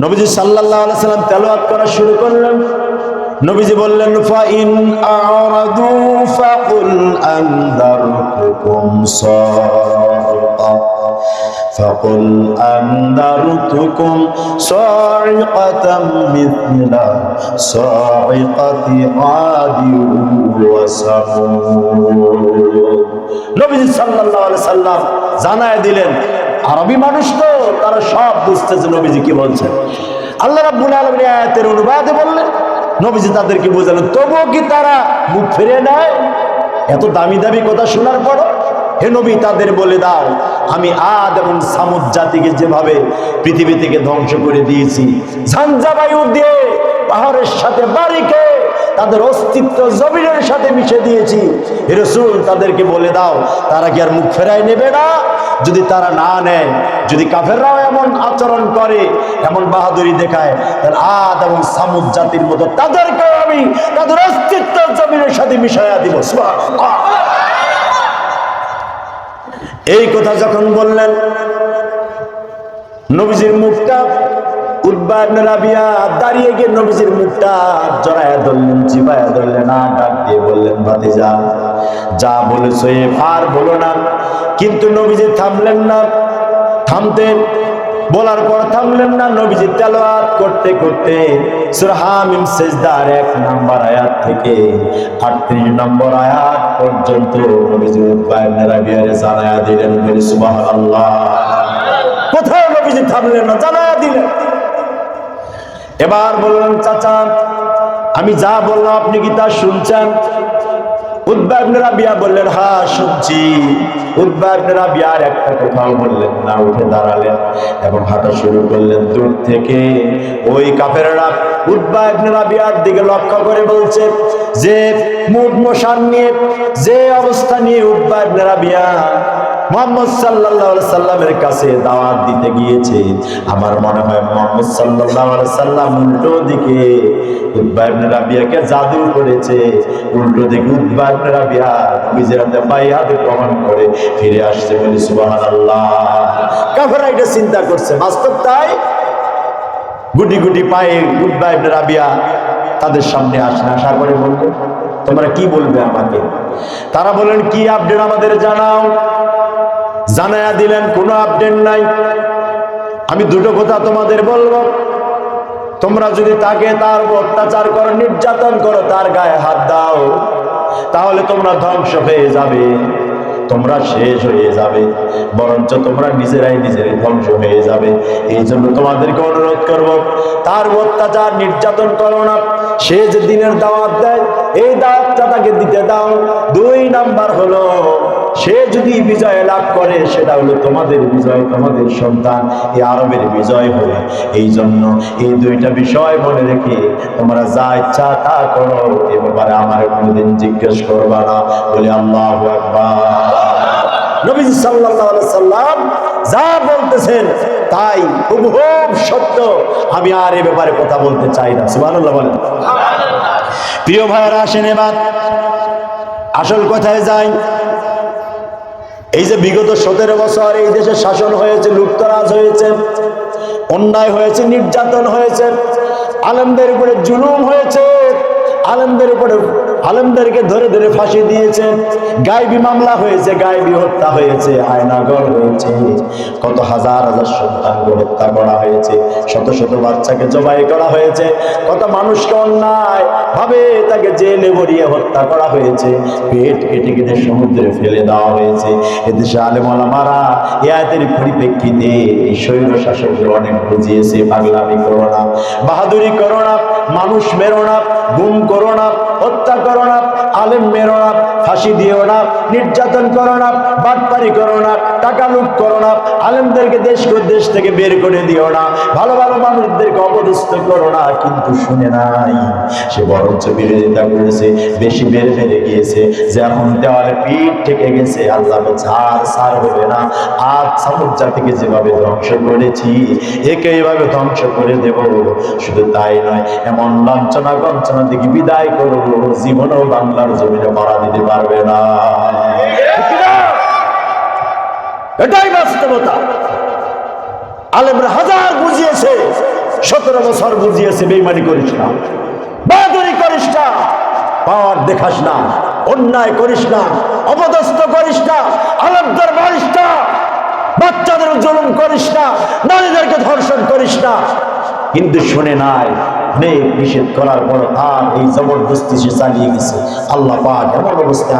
নবীজি সাল্লাল্লাহু আলাইহি সাল্লাম তেলাওয়াত করা শুরু করলেন নবীজি বললেন ফাইন আরাদু ফাকুল আনদারতুকুম সারিকা فقل أنذرتكم صاعقة مثل صاعقة عاد وثمود নবীজি সাল্লাল্লাহু আলাইহি সাল্লাম জানায় দিলেন আরবি মানুষ তো, তারা সব বুঝতেছে নবীজি কি বলছেন। আল্লাহ রাব্বুল আলামিন আয়াতের অনুবাদে বললেন, নবীজি তাদেরকে বোঝালেন, তবুও কি তারা মুখ ফিরে নেয়? এত দামি দামি কথা শোনার পরও হে নবী তাদের বলে দাও, আমি আদ এবং সামুদ জাতিকে যেভাবে পৃথিবী থেকে ধ্বংস করে দিয়েছি, ঝঞ্ঝা বায়ু দিয়ে পাহাড়ের সাথে বাড়িকে তাদের অস্তিত্ব জমিনের সাথে মিশে দিয়েছি। রসুল তাদেরকে বলে দাও, তারা কি আর মুখ ফেরাই নেবে না? যদি তারা না নেয়, যদি কাফেররাও এমন আচরণ করে, এমন বাহাদুরি দেখায়, তাহলে আদ এবং সামুদ জাতির মতো তাদেরকে আমি তাদের অস্তিত্ব জমিনের সাথে মিশাইয়া দিব। এই কথা যখন বললেন, নবীজির মুখটা দাঁড়িয়ে গিয়ে মুখটা বললেন যা আর না। কিন্তু নবীজি থামলেন না। থামতেন বলার পর থামলেন না নবীজি তেলাওয়াত করতে করতে। সূরা হামিম এক নাম্বার আয়াত থেকে 38 নম্বর আয়াত পর্যন্ত দিলেন কোথাও নবীজি থামলেন না? জানায়া দিলেন। এবার বললেন চাচা, আমি যা বললাম আপনি কি তা শুনছেন? বললেন শুনছি। একটা বললেন, না উঠে দাঁড়ালেন এবং হাঁটা শুরু করলেন দূর থেকে। ওই দিকে লক্ষ্য করে যে নিয়ে, যে অবস্থা নিয়ে উদ্বা রাবিয়া মোহাম্মদ আলাইহি সাল্লামের কাছে দাওয়াত দিতে গিয়েছে। আমার মনে হয় মোহাম্মদ আলাইহি সাল্লাম উল্টো দিকে উদ্বা ইবনে রাবিয়াকে জাদু করেছে। উল্টো দিকে উদ্বা ইবনে রাবিয়া নবীজির হাতে বাইয়াত গ্রহণ করে, ফিরে আসছে বলি সুবহানাল্লাহ। কাফেররা এটা চিন্তা করছে, বাস্তব তাই? গুটি গুটি পায়ে উদ্বা ইবনে রাবিয়া তাদের সামনে আসেন, আসার পরে বলল তোমরা কি বলবে আমাকে? তারা বলেন কি আপডেট আমাদের জানাও? জানায়া দিলেন, কোনো আপডেট নাই। আমি দুটো কথা তোমাদের বলব। তোমরা যদি তাকে তার অত্যাচার করো, নির্যাতন করো, তার গায়ে হাত দাও, তাহলে তোমরা ধ্বংস হয়ে যাবে। তোমরা শেষ হয়ে যাবে, বরঞ্চ তোমরা নিজেরাই নিজেরাই ধ্বংস হয়ে যাবে। এই জন্য তোমাদেরকে অনুরোধ করব, তার অত্যাচার, নির্যাতন করো না। সে যে দিনের দাওয়াত দেয়, এই দাওয়াতটা তাকে দিতে দাও। দুই নাম্বার হলো সে যদি বিজয় লাভ করে সেটা হলো তোমাদের বিজয় তোমাদের সন্তান এই আরবের বিজয় হবে। এই জন্য এই দুইটা বিষয় মনে রেখে তোমরা যা ইচ্ছা তা করো এ ব্যাপারে আমার কোনোদিন জিজ্ঞেস করবা না। বলে আল্লাহ নবী সাল্লাল্লাহু আলাইহি সাল্লাম যা বলতেছেন তাই হুবহুব সত্য। আমি আর এ ব্যাপারে কথা বলতে চাই না। সুবহানাল্লাহ বলেন। প্রিয় ভাইয়েরা আসেন এবার। আসল কথায় যাই। এই যে বিগত সতেরো বছর এই দেশে শাসন হয়েছে লুপ্তরাজ হয়েছে, অন্যায় হয়েছে, নির্যাতন হয়েছে, আলমদের উপরে জুলুম হয়েছে, আলমদের উপরে আলেমদেরকে ধরে ধরে ফাঁসি দিয়েছে। গাইবি মামলা হয়েছে গাইবি হত্যা হয়েছে আয়নাগর হয়েছে। কত হাজার হাজার সন্তানকে হত্যা করা হয়েছে, শত শত বাচ্চাকে জবাই করা হয়েছে, কত মানুষকে অন্যায় ভাবে তাকে জেলে ভরিয়ে হত্যা করা হয়েছে, পেট কেটে কেটে সমুদ্রে ফেলে দেওয়া হয়েছে। এদেশে আলেমলা মারা এ আয়াতের পরিপ্রেক্ষিতে এই স্বৈর শাসকদের অনেক বুঝিয়েছে, পাগলামি করো না, বাহাদুরি করোনা মানুষ মেরো না, গুম করো না, হত্যা করো না, আলেম মেরো না, ফাঁসি দিও না, নির্যাতন করো না, বাটপারি করো না, টাকা লুট করো না, আলেমদেরকে দেশ দেশ থেকে বের করে দিও না, ভালো ভালো মানুষদেরকে অপদস্থ করো না, কিন্তু শুনে নাই। সে বরঞ্চ বিরোধিতা করেছে, বেশি বেড়ে বেড়ে গিয়েছে, যে এখন দেওয়ালে পিঠ গেছে আল্লাহ সার হবে না। আজ সামুদ জাতিকে যেভাবে ধ্বংস করেছি, একে এইভাবে ধ্বংস করে দেব, শুধু তাই নয়, এমন গঞ্চনা দিকে বিদায় করব জীবনও বাংলার জমিনে মারা দিতে পারবে না? এটাই বাস্তবতা। আলেমরা হাজার বুঝিয়েছে, সতেরো বছর বুঝিয়েছে বেইমানি করিস না। বাহাদুরি করিস না, পাওয়ার দেখাস না, অন্যায় করিস না, অপদস্থ করিস না আলমদার মারিস না, বাচ্চাদের জুলুম করিস না, নারীদেরকে ধর্ষণ করিস না। কিন্তু শুনে নাই নিষেধ করার পর আর এই জবরদস্তি সে চালিয়ে গেছে আল্লাহ পাক এমন অবস্থায়